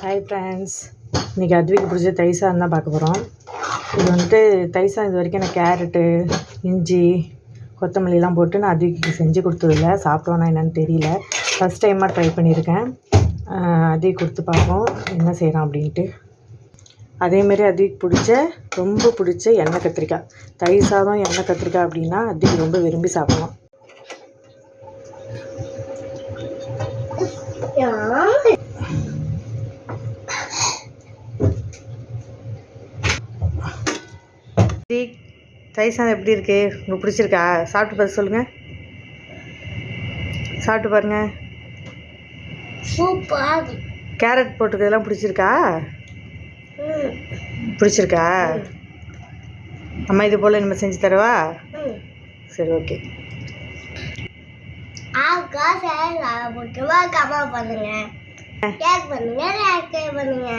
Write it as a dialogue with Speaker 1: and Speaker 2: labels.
Speaker 1: Hi friends இன்றைக்கி அத்விக்கு பிடிச்ச தைசான் சாதம் தான் பார்க்க போகிறோம் இது வந்துட்டு தைசான் சாதம் இது வரைக்கும் நான் கேரட்டு இஞ்சி கொத்தமல்லிலாம் போட்டு நான் அத்விக்கு செஞ்சு கொடுத்ததில்ல. சாப்பிடுவானா என்னன்னு தெரியல. ஃபஸ்ட் டைமாக ட்ரை பண்ணியிருக்கேன். அதே கொடுத்து பார்ப்போம். என்ன செய்கிறான் அப்படின்ட்டு. அதேமாரி அதுக்கு பிடிச்ச ரொம்ப பிடிச்ச எண்ணெய் கத்திரிக்காய். தயிர் சாதம் எண்ணெய் கத்திரிக்காய் அப்படின்னா அதுக்கு ரொம்ப விரும்பி சாப்பிடுவான் தீக் தயிர் சாதம் எப்படி இருக்கு? உங்களுக்கு பிடிச்சிருக்கா? சாப்பிட்டு பார்த்து சொல்லுங்கள் சாப்பிட்டு பாருங்க.
Speaker 2: சூப்பர்
Speaker 1: கேரட் போட்டுக்கிறதெல்லாம் பிடிச்சிருக்கா? பிடிச்சிருக்கா? அம்மா இது போல் நம்ம செஞ்சு தரவா? சரி ஓகே.
Speaker 2: பண்ணுங்க பண்ணுங்க.